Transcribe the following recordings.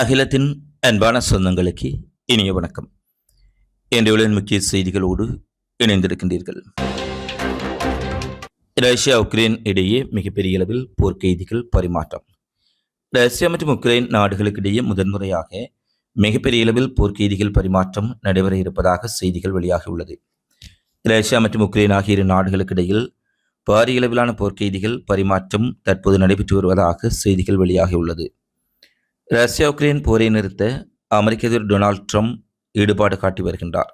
அகிலத்தின் அன்பான சொந்தங்களுக்கு இனிய வணக்கம். இன்றைய முக்கிய செய்திகளோடு இணைந்திருக்கின்றீர்கள். ரஷ்யா உக்ரைன் இடையே மிகப்பெரிய அளவில் போர்க்கைதிகள் பரிமாற்றம். ரஷ்யா மற்றும் உக்ரைன் நாடுகளுக்கு இடையே முதன்முறையாக மிகப்பெரிய அளவில் போர்க்கைதிகள் பரிமாற்றம் நடைபெற இருப்பதாக செய்திகள் வெளியாகியுள்ளது. ரஷ்யா மற்றும் உக்ரைன் ஆகிய இரு நாடுகளுக்கு இடையில் பாரிய அளவிலான போர்க்கைதிகள் பரிமாற்றம் தற்போது நடைபெற்று வருவதாக செய்திகள் வெளியாகியுள்ளது. ரஷ்யா உக்ரைன் போரை நிறுத்த அமெரிக்க அதிபர் டொனால்ட் ட்ரம்ப் ஈடுபாடு காட்டி வருகின்றார்.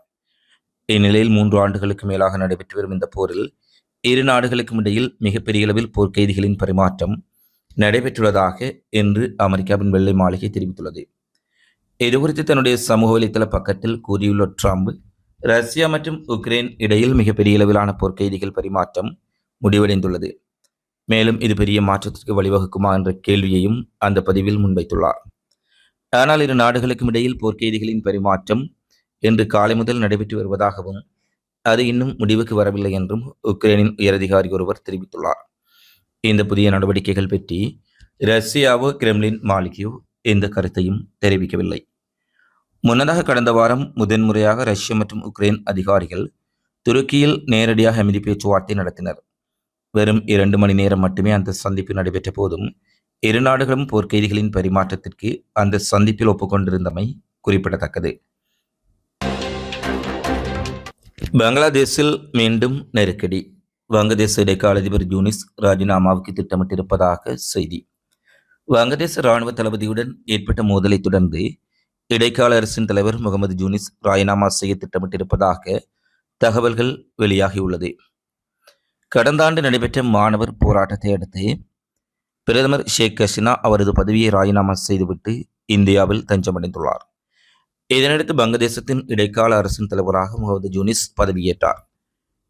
இந்நிலையில் மூன்று ஆண்டுகளுக்கு மேலாக நடைபெற்று வரும் இந்த போரில் இரு நாடுகளுக்கும் இடையில் மிகப்பெரிய அளவில் போர்க்கைதிகளின் பரிமாற்றம் நடைபெற்றுள்ளதாக இன்று அமெரிக்காவின் வெள்ளை மாளிகை தெரிவித்துள்ளது. இதுகுறித்து தன்னுடைய சமூக வலைதள பக்கத்தில் கூறியுள்ள ட்ரம்ப் ரஷ்யா மற்றும் உக்ரைன் இடையில் மிகப்பெரிய அளவிலான போர்க்கைதிகள் பரிமாற்றம் முடிவடைந்துள்ளது. மேலும் இது பெரிய மாற்றத்திற்கு வழிவகுக்குமா என்ற கேள்வியையும் அந்த பதிவில் முன்வைத்துள்ளார். ஆனால் இரு நாடுகளுக்கும் இடையில் போர்க்கைதிகளின் பரிமாற்றம் இன்று காலை முதல் நடைபெற்று வருவதாகவும் அது இன்னும் முடிவுக்கு வரவில்லை என்றும் உக்ரைனின் உயரதிகாரி ஒருவர் தெரிவித்துள்ளார். இந்த புதிய நடவடிக்கைகள் பற்றி ரஷ்யாவோ கிரெம்லின் மாளிகையோ எந்த கருத்தையும் தெரிவிக்கவில்லை. முன்னதாக கடந்த வாரம் முதன்முறையாக ரஷ்யா மற்றும் உக்ரைன் அதிகாரிகள் துருக்கியில் நேரடியாக அமைதி பேச்சுவார்த்தை நடத்தினர். வெறும் இரண்டு மணி நேரம் மட்டுமே அந்த சந்திப்பு நடைபெற்ற போதும் இரு நாடுகளும் போர்க்கைதிகளின் பரிமாற்றத்திற்கு அந்த சந்திப்பில் ஒப்புக்கொண்டிருந்தமை குறிப்பிடத்தக்கது. பங்களாதேஷில் மீண்டும் நெருக்கடி. வங்கதேச இடைக்கால அதிபர் யூனிஸ் ராஜினாமாவுக்கு திட்டமிட்டிருப்பதாக செய்தி. வங்கதேச இராணுவ தளபதியுடன் ஏற்பட்ட மோதலை தொடர்ந்து இடைக்கால அரசின் தலைவர் முகமது ஜூனிஸ் ராஜினாமா செய்ய திட்டமிட்டிருப்பதாக தகவல்கள் வெளியாகியுள்ளது. கடந்த ஆண்டு நடைபெற்ற மாணவர் போராட்டத்தை அடுத்து பிரதமர் ஷேக் ஹசினா அவரது பதவியை ராஜினாமா செய்துவிட்டு இந்தியாவில் தஞ்சமடைந்துள்ளார். இதனையடுத்து வங்கதேசத்தின் இடைக்கால அரசின் தலைவராக முகமது ஜூனிஸ் பதவியேற்றார்.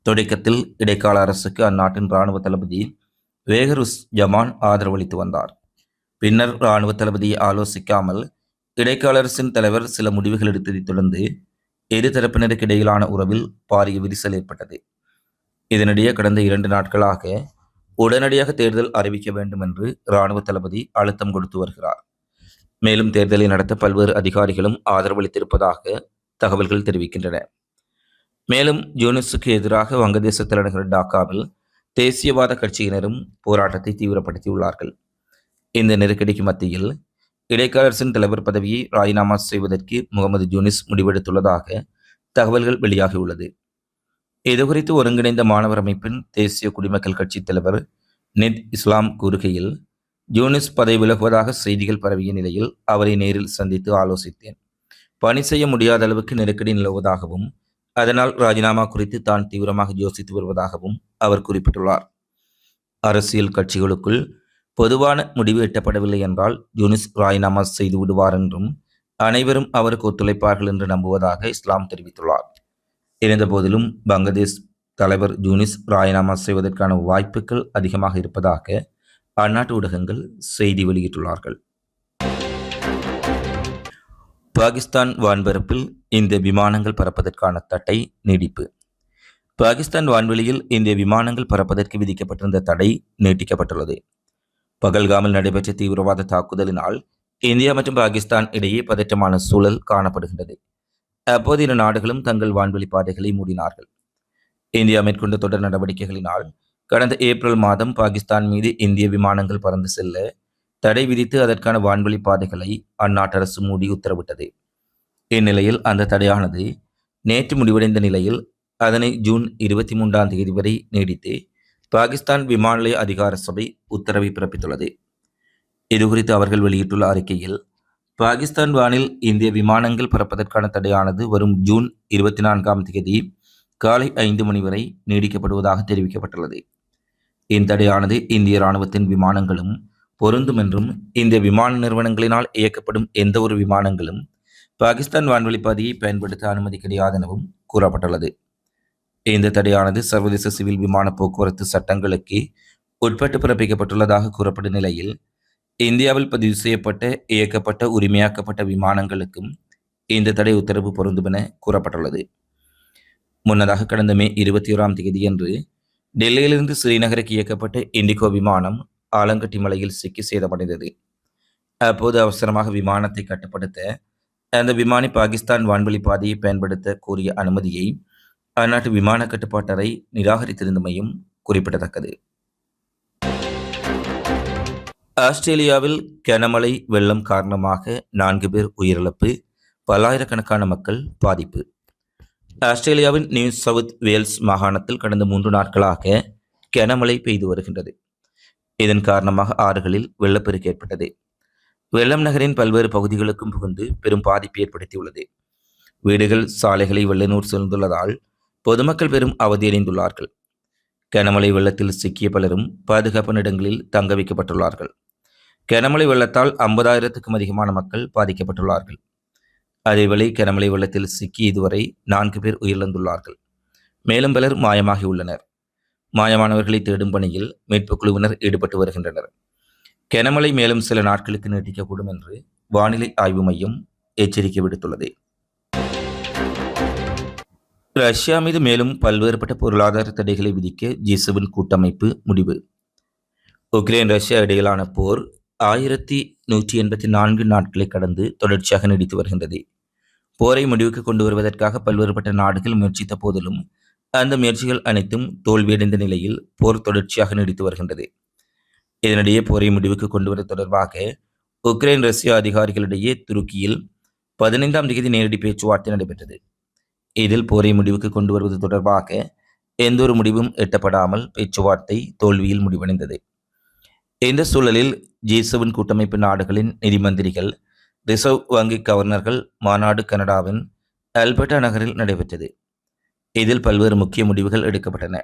தொடக்கத்தில் இடைக்கால அரசுக்கு அந்நாட்டின் இராணுவ தளபதி வேகருஸ் ஜமான் ஆதரவளித்து வந்தார். பின்னர் இராணுவ தளபதியை ஆலோசிக்காமல் இடைக்கால அரசின் தலைவர் சில முடிவுகள் எடுத்ததைத் தொடர்ந்து இரு தரப்பினருக்கு இடையிலான உறவில் பாரிய விரிசல் ஏற்பட்டது. இதனிடையே கடந்த இரண்டு நாட்களாக உடனடியாக தேர்தல் அறிவிக்க வேண்டும் என்று இராணுவ தளபதி அழுத்தம் கொடுத்து வருகிறார். மேலும் தேர்தலை நடத்த பல்வேறு அதிகாரிகளும் ஆதரவளித்திருப்பதாக தகவல்கள் தெரிவிக்கின்றன. மேலும் ஜூனிஸுக்கு எதிராக வங்கதேச தலைநகர் டாக்காவில் தேசியவாத கட்சியினரும் போராட்டத்தை தீவிரப்படுத்தியுள்ளார்கள். இந்த நெருக்கடிக்கு மத்தியில் இடைக்கால அரசின் தலைவர் பதவியை ராஜினாமா செய்வதற்கு முகமது ஜூனிஸ் முடிவெடுத்துள்ளதாக தகவல்கள் வெளியாகியுள்ளது. இதுகுறித்து ஒருங்கிணைந்த மாணவர் அமைப்பின் தேசிய குடிமக்கள் கட்சித் தலைவர் நித் இஸ்லாம் கூறுகையில் ஜூனிஸ் பதவி விலகுவதாக செய்திகள் பரவிய நிலையில் அவரை நேரில் சந்தித்து ஆலோசித்தேன். பணி செய்ய முடியாத அளவுக்கு நெருக்கடி நிலவுவதாகவும் அதனால் ராஜினாமா குறித்து தான் தீவிரமாக யோசித்து வருவதாகவும் அவர் குறிப்பிட்டுள்ளார். அரசியல் கட்சிகளுக்குள் பொதுவான முடிவு எட்டப்படவில்லை என்றால் யூனிஸ் ராஜினாமா செய்து விடுவார் என்றும் அனைவரும் அவருக்கு ஒத்துழைப்பார்கள் என்று நம்புவதாக இஸ்லாம் தெரிவித்துள்ளார். இருந்தபோதிலும் பங்களாதேஷ் தலைவர் ஜூனிஸ் ராஜினாமா செய்வதற்கான வாய்ப்புகள் அதிகமாக இருப்பதாக அந்நாட்டு ஊடகங்கள் செய்தி வெளியிட்டுள்ளார்கள். பாகிஸ்தான் வான்பரப்பில் இந்த விமானங்கள் பறப்பதற்கான தடை நீடிப்பு. பாகிஸ்தான் வான்வெளியில் இந்திய விமானங்கள் பறப்பதற்கு விதிக்கப்பட்டிருந்த தடை நீட்டிக்கப்பட்டுள்ளது. பகல்காமில் நடைபெற்ற தீவிரவாத தாக்குதலினால் இந்தியா மற்றும் பாகிஸ்தான் இடையே பதற்றமான சூழல் காணப்படுகின்றது. அப்போது இரு நாடுகளும் தங்கள் வான்வெளி பாதைகளை மூடினார்கள். இந்தியா மேற்கொண்ட தொடர் நடவடிக்கைகளினால் கடந்த ஏப்ரல் மாதம் பாகிஸ்தான் மீது இந்திய விமானங்கள் பறந்து செல்ல தடை விதித்து அதற்கான வான்வெளி பாதைகளை அந்நாட்டு அரசு மூடி உத்தரவிட்டது. இந்நிலையில் அந்த தடையானது நேற்று முடிவடைந்த நிலையில் அதனை ஜூன் இருபத்தி மூன்றாம் தேதி வரை நீடித்து பாகிஸ்தான் விமான நிலைய அதிகார சபை உத்தரவை பிறப்பித்துள்ளது. இதுகுறித்து அவர்கள் வெளியிட்டுள்ள அறிக்கையில் பாகிஸ்தான் வானில் இந்திய விமானங்கள் பறப்பதற்கான தடையானது வரும் ஜூன் இருபத்தி நான்காம் தேதி காலை ஐந்து மணி வரை நீடிக்கப்படுவதாக தெரிவிக்கப்பட்டுள்ளது. இத்தடையானது இந்திய இராணுவத்தின் விமானங்களும் பொருந்தும் என்றும் இந்திய விமான நிறுவனங்களினால் இயக்கப்படும் எந்த ஒரு விமானங்களும் பாகிஸ்தான் வான்வெளி பாதையை பயன்படுத்த அனுமதி கிடையாது எனவும் கூறப்பட்டுள்ளது. இந்த தடையானது சர்வதேச சிவில் விமான போக்குவரத்து சட்டங்களுக்கு உட்பட்டு பிறப்பிக்கப்பட்டுள்ளதாக கூறப்படும் நிலையில் இந்தியாவில் பதிவு செய்யப்பட்ட இயக்கப்பட்ட உரிமையாக்கப்பட்ட விமானங்களுக்கும் இந்த தடை உத்தரவு பொருந்தும் என கூறப்பட்டுள்ளது. முன்னதாக கடந்த மே இருபத்தி ஓராம் தேதியன்று டெல்லியிலிருந்து ஸ்ரீநகருக்கு இயக்கப்பட்ட இண்டிகோ விமானம் ஆலங்கட்டி மலையில் சிக்கி சேதமடைந்தது. அப்போது அவசரமாக விமானத்தை கட்டுப்படுத்த அந்த விமானி பாகிஸ்தான் வான்வெளி பாதையை பயன்படுத்த கோரிய அனுமதியை அந்நாட்டு விமான கட்டுப்பாட்டறை நிராகரித்திருந்தமையும் குறிப்பிடத்தக்கது. ஆஸ்திரேலியாவில் கனமழை வெள்ளம் காரணமாக நான்கு பேர் உயிரிழப்பு பல்லாயிரக்கணக்கான மக்கள் பாதிப்பு. ஆஸ்திரேலியாவின் நியூ சவுத் வேல்ஸ் மாகாணத்தில் கடந்த மூன்று நாட்களாக கனமழை பெய்து வருகின்றது. இதன் காரணமாக ஆறுகளில் வெள்ளப்பெருக்கு ஏற்பட்டது. வெள்ளம் நகரின் பல்வேறு பகுதிகளுக்கும் புகுந்து பெரும் பாதிப்பு ஏற்படுத்தியுள்ளது. வீடுகள் சாலைகளை வெள்ளநூர் சூழ்ந்துள்ளதால் பொதுமக்கள் பெரும் அவதியடைந்துள்ளார்கள் கனமழை வெள்ளத்தில் சிக்கிய பலரும் பாதுகாப்பான இடங்களில் தங்க வைக்கப்பட்டுள்ளார்கள். கனமழை வெள்ளத்தால் ஐம்பதாயிரத்துக்கும் அதிகமான மக்கள் பாதிக்கப்பட்டுள்ளார்கள். அதேவேளை கனமழை வெள்ளத்தில் சிக்கி இதுவரை நான்கு பேர் உயிரிழந்துள்ளார்கள். மேலும் பலர் மாயமாகி உள்ளனர். மாயமானவர்களை தேடும் பணியில் மீட்புக் குழுவினர் ஈடுபட்டு வருகின்றனர். கனமழை மேலும் சில நாட்களுக்கு நீட்டிக்கக்கூடும் என்று வானிலை ஆய்வு மையம் எச்சரிக்கை விடுத்துள்ளது. ரஷ்யா மீது மேலும் பல்வேறுபட்ட பொருளாதார தடைகளை விதிக்க ஜி செவன் கூட்டமைப்பு முடிவு. உக்ரைன் ரஷ்யா இடையிலான போர் ஆயிரத்தி நூற்றி எண்பத்தி நான்கு நாட்களை கடந்து தொடர்ச்சியாக நீடித்து வருகின்றது. போரை முடிவுக்கு கொண்டு வருவதற்காக பல்வேறுபட்ட நாடுகள் முயற்சித்த போதிலும் அந்த முயற்சிகள் அனைத்தும் தோல்வியடைந்த நிலையில் போர் தொடர்ச்சியாக நீடித்து வருகின்றது. இதனிடையே போரை முடிவுக்கு கொண்டு வர தொடர்பாக உக்ரைன் ரஷ்யா அதிகாரிகளிடையே துருக்கியில் பதினைந்தாம் தேதி நேரடி பேச்சுவார்த்தை நடைபெற்றது. இதில் போரை முடிவுக்கு கொண்டு வருவது தொடர்பாக எந்தொரு முடிவும் எட்டப்படாமல் பேச்சுவார்த்தை தோல்வியில் முடிவடைந்தது. இந்த சூழலில் ஜி செவன் கூட்டமைப்பு நாடுகளின் நிதி மந்திரிகள் ரிசர்வ் வங்கி கவர்னர்கள் மாநாடு கனடாவின் அல்பர்டா நகரில் நடைபெற்றது. இதில் பல்வேறு முக்கிய முடிவுகள் எடுக்கப்பட்டன.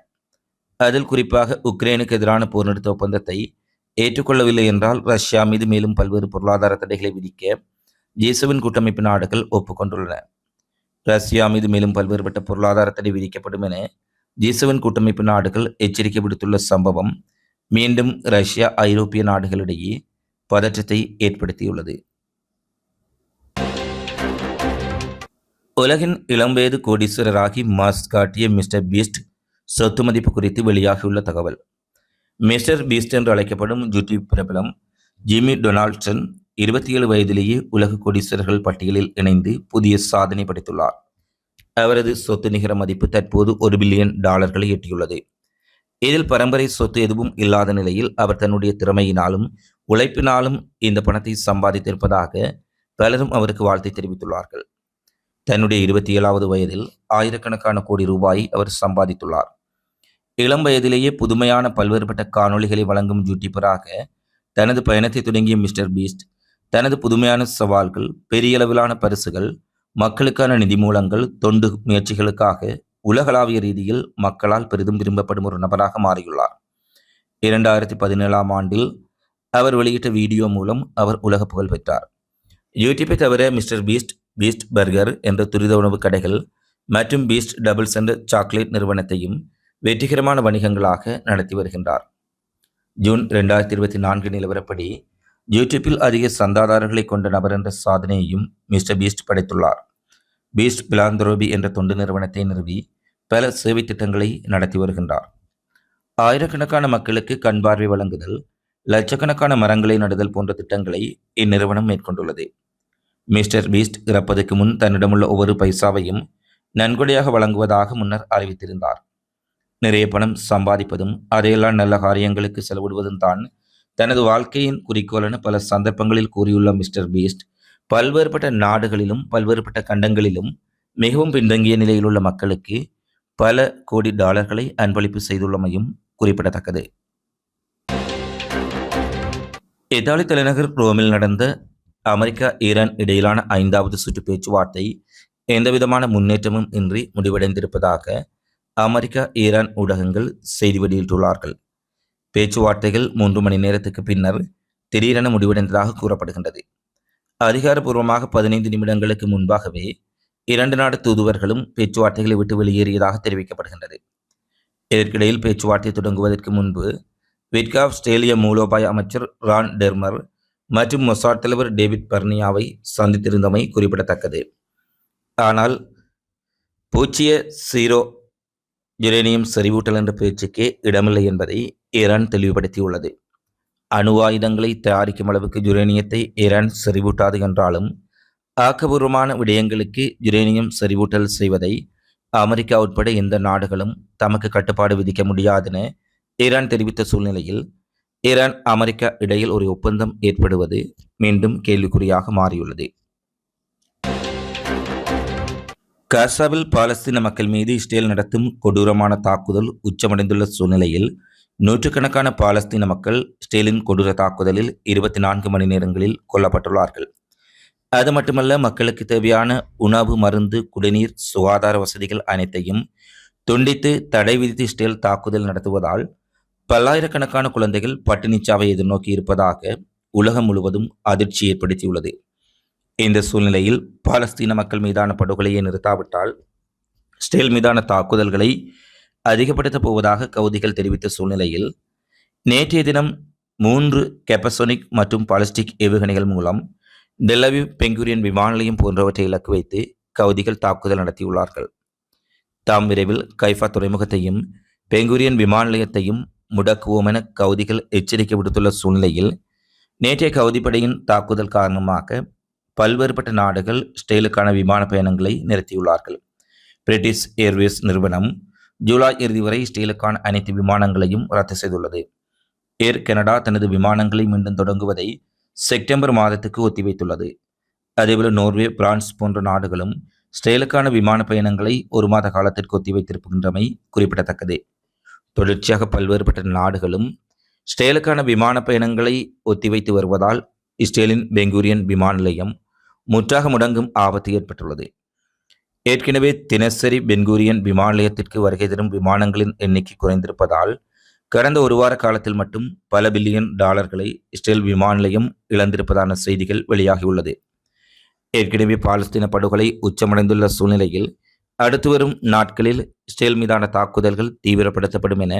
அதில் குறிப்பாக உக்ரைனுக்கு எதிரான போர் நிறுத்த ஒப்பந்தத்தை ஏற்றுக்கொள்ளவில்லை என்றால் ரஷ்யா மீது மேலும் பல்வேறு பொருளாதார தடைகளை விதிக்க ஜி செவன் கூட்டமைப்பு நாடுகள் ஒப்புக்கொண்டுள்ளன. ரஷ்யா மீது மேலும் பல்வேறுபட்ட பொருளாதார தடை விதிக்கப்படும் என ஜி செவன் கூட்டமைப்பு நாடுகள் எச்சரிக்கை விடுத்துள்ள சம்பவம் மீண்டும் ரஷ்யா ஐரோப்பிய நாடுகளிடையே பதற்றத்தை ஏற்படுத்தியுள்ளது. உலகின் இளம்பேது கோடீஸ்வரராகி மாஸ் காட்டிய மிஸ்டர் பீஸ்ட் சொத்து மதிப்பு குறித்து வெளியாகியுள்ள தகவல். மிஸ்டர் பீஸ்ட் என்று அழைக்கப்படும் யூடியூப் பிரபலம் ஜிம்மி டொனால்ட்சன் இருபத்தி ஏழு வயதிலேயே உலக கோடீஸ்வரர்கள் பட்டியலில் இணைந்து புதிய சாதனை படைத்துள்ளார். அவரது சொத்து நிகர மதிப்பு தற்போது ஒரு பில்லியன் டாலர்களை எட்டியுள்ளது. இதில் பரம்பரை சொத்து எதுவும் இல்லாத நிலையில் அவர் தன்னுடைய திறமையினாலும் உழைப்பினாலும் இந்த பணத்தை சம்பாதித்திருப்பதாக பலரும் அவருக்கு வாழ்த்தை தெரிவித்துள்ளார்கள். தன்னுடைய இருபத்தி ஏழாவது வயதில் ஆயிரக்கணக்கான கோடி ரூபாய் அவர் சம்பாதித்துள்ளார். இளம் வயதிலேயே புதுமையான பல்வேறுபட்ட காணொளிகளை வழங்கும் யூடியூபராக தனது பயணத்தை தொடங்கிய மிஸ்டர் பீஸ்ட் தனது புதுமையான சவால்கள் பெரிய அளவிலான பரிசுகள் மக்களுக்கான நிதி மூலங்கள் தொண்டு முயற்சிகளுக்காக உலகளாவிய ரீதியில் மக்களால் பெரிதும் விரும்பப்படும் ஒரு நபராக மாறியுள்ளார். இரண்டாயிரத்தி பதினேழாம் ஆண்டில் அவர் வெளியிட்ட வீடியோ மூலம் அவர் உலக புகழ் பெற்றார். யூடியூப்பை தவிர மிஸ்டர் பீஸ்ட் பீஸ்ட் பர்கர் என்ற துரித உணவு கடைகள் மற்றும் பீஸ்ட் டபுள்ஸ் என்ற சாக்லேட் நிறுவனத்தையும் வெற்றிகரமான வணிகங்களாக நடத்தி வருகின்றார். ஜூன் ரெண்டாயிரத்தி இருபத்தி நான்கு நிலவரப்படி யூடியூப்பில் அதிக சந்தாதாரர்களை கொண்ட நபர் என்ற சாதனையையும் மிஸ்டர் பீஸ்ட் படைத்துள்ளார். பீஸ்ட் பிலாந்தரோபி என்ற தொண்டு நிறுவனத்தை நிறுவி பல சேவை திட்டங்களை நடத்தி வருகின்றார். ஆயிரக்கணக்கான மக்களுக்கு கண் பார்வை வழங்குதல் லட்சக்கணக்கான மரங்களை நடுதல் போன்ற திட்டங்களை இந்நிறுவனம் மேற்கொண்டுள்ளது. மிஸ்டர் பீஸ்ட் இறப்பதற்கு முன் தன்னிடமுள்ள ஒவ்வொரு பைசாவையும் நன்கொடையாக வழங்குவதாக முன்னர் அறிவித்திருந்தார். நிறைய பணம் சம்பாதிப்பதும் அதையெல்லாம் நல்ல காரியங்களுக்கு செலவிடுவதும் தான் தனது வாழ்க்கையின் குறிக்கோள் என பல சந்தர்ப்பங்களில் கூறியுள்ள மிஸ்டர் பீஸ்ட் பல்வேறுபட்ட நாடுகளிலும் பல்வேறுபட்ட கண்டங்களிலும் மிகவும் பின்தங்கிய நிலையில் உள்ள மக்களுக்கு பல கோடி டாலர்களை அன்பளிப்பு செய்துள்ளமையும் குறிப்பிடத்தக்கது. இத்தாலி தலைநகர் ரோமில் நடந்த அமெரிக்கா ஈரான் இடையிலான ஐந்தாவது சுற்று பேச்சுவார்த்தை எந்தவிதமான முன்னேற்றமும் இன்றி முடிவடைந்திருப்பதாக அமெரிக்கா ஈரான் ஊடகங்கள் செய்தி வெளியிட்டுள்ளார்கள். பேச்சுவார்த்தைகள் மூன்று மணி நேரத்துக்கு பின்னர் திடீரென முடிவடைந்ததாக கூறப்படுகின்றது. அதிகாரப்பூர்வமாக பதினைந்து நிமிடங்களுக்கு முன்பாகவே இரண்டு நாடு தூதுவர்களும் பேச்சுவார்த்தைகளை விட்டு வெளியேறியதாக தெரிவிக்கப்படுகின்றது. இதற்கிடையில் பேச்சுவார்த்தை தொடங்குவதற்கு முன்பு விட்கா ஆஸ்திரேலிய மூலோபாய அமைச்சர் ரான் டெர்மர் மற்றும் மொசாட் தலைவர் டேவிட் பர்னியாவை சந்தித்திருந்தமை குறிப்பிடத்தக்கது. ஆனால் பூச்சிய சீரோ யுரேனியம் செறிவூட்டல் என்ற பேச்சுக்கே இடமில்லை என்பதை ஈரான் தெளிவுபடுத்தியுள்ளது. அணு ஆயுதங்களை தயாரிக்கும் அளவுக்கு யுரேனியத்தை ஈரான் செறிவூட்டாது என்றாலும் ஆக்கபூர்வமான விடயங்களுக்கு யுரேனியம் செறிவூட்டல் செய்வதை அமெரிக்கா உட்பட எந்த நாடுகளும் தமக்கு கட்டுப்பாடு விதிக்க முடியாதென ஈரான் தெரிவித்த சூழ்நிலையில் ஈரான் அமெரிக்கா இடையில் ஒரு ஒப்பந்தம் ஏற்படுவது மீண்டும் கேள்விக்குறியாக மாறியுள்ளது. காசாவில் பாலஸ்தீன மக்கள் மீது இஸ்ரேல் நடத்தும் கொடூரமான தாக்குதல் உச்சமடைந்துள்ள சூழ்நிலையில் நூற்றுக்கணக்கான பாலஸ்தீன மக்கள் ஸ்டேலின் கொடூர தாக்குதலில் இருபத்தி நான்கு மணி நேரங்களில் கொல்லப்பட்டுள்ளார்கள். அது மட்டுமல்ல மக்களுக்கு தேவையான உணவு மருந்து குடிநீர் சுகாதார வசதிகள் அனைத்தையும் துண்டித்து தடை விதித்து ஸ்டேல் தாக்குதல் நடத்துவதால் பல்லாயிரக்கணக்கான குழந்தைகள் பட்டினிச்சாவை எதிர்நோக்கி இருப்பதாக உலகம் முழுவதும் அதிர்ச்சி ஏற்படுத்தியுள்ளது. இந்த சூழ்நிலையில் பாலஸ்தீன மக்கள் மீதான படுகொலையை நிறுத்தாவிட்டால் ஸ்டேல் மீதான தாக்குதல்களை அதிகப்படுத்தப் போவதாக கவுதிகள் தெரிவித்த சூழ்நிலையில் நேற்றைய தினம் மூன்று கெப்பசோனிக் மற்றும் பாலிஸ்டிக் ஏவுகணைகள் மூலம் டெல்லவி பெங்குரியன் விமான நிலையம் போன்றவற்றை இலக்கு வைத்து கவுதிகள் தாக்குதல் நடத்தியுள்ளார்கள். தாம் விரைவில் கைஃபா துறைமுகத்தையும் பெங்குரியன் விமான நிலையத்தையும் முடக்குவோம் என கவுதிகள் எச்சரிக்கை விடுத்துள்ள சூழ்நிலையில் நேற்றைய கவுதிப்படையின் தாக்குதல் காரணமாக பல்வேறுபட்ட நாடுகள் ஸ்டெயிலுக்கான விமான பயணங்களை நிறுத்தியுள்ளார்கள். பிரிட்டிஷ் ஏர்வேஸ் நிறுவனம் ஜூலை இறுதி வரை ஸ்டீலுக்கான அனைத்து விமானங்களையும் ரத்து செய்துள்ளது. ஏர் கனடா தனது விமானங்களை மீண்டும் தொடங்குவதை செப்டம்பர் மாதத்துக்கு ஒத்திவைத்துள்ளது. அதேபோல நோர்வே பிரான்ஸ் போன்ற நாடுகளும் ஸ்டேலுக்கான விமான பயணங்களை ஒரு மாத காலத்திற்கு ஒத்திவைத்திருக்கின்றமை குறிப்பிடத்தக்கது. தொடர்ச்சியாக பல்வேறுபட்ட நாடுகளும் ஸ்டேலுக்கான விமான பயணங்களை ஒத்திவைத்து வருவதால் இஸ்ரேலின் பெங்கூரியன் விமான நிலையம் முற்றாக முடங்கும் ஆபத்து ஏற்பட்டுள்ளது. ஏற்கனவே தினசரி பென்கூரியன் விமான நிலையத்திற்கு வருகை தரும் விமானங்களின் எண்ணிக்கை குறைந்திருப்பதால் கடந்த ஒரு வார காலத்தில் மட்டும் பல பில்லியன் டாலர்களை இஸ்ரேல் விமான நிலையம் இழந்திருப்பதான செய்திகள் வெளியாகியுள்ளது. ஏற்கனவே பாலஸ்தீன படுகொலை உச்சமடைந்துள்ள சூழ்நிலையில் அடுத்து வரும் நாட்களில் இஸ்ரேல் மீதான தாக்குதல்கள் தீவிரப்படுத்தப்படும் என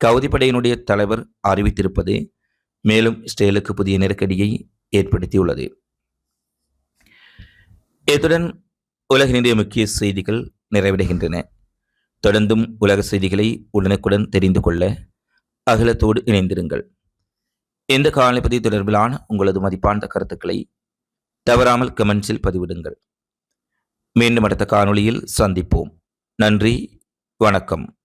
கவுதிப்படையினுடைய தலைவர் அறிவித்திருப்பது மேலும் இஸ்ரேலுக்கு புதிய நெருக்கடியை ஏற்படுத்தியுள்ளது. இத்துடன் உலகினுடைய முக்கிய செய்திகள் நிறைவடைகின்றன. தொடர்ந்தும் உலக செய்திகளை உடனுக்குடன் தெரிந்து கொள்ள அகிலத்தோடு இணைந்திருங்கள். இந்த காலப்பதி தொடர்பிலான உங்களது மதிப்பான கருத்துக்களை தவறாமல் கமெண்ட்ஸில் பதிவிடுங்கள். மீண்டும் அடுத்த காணொளியில் சந்திப்போம். நன்றி வணக்கம்.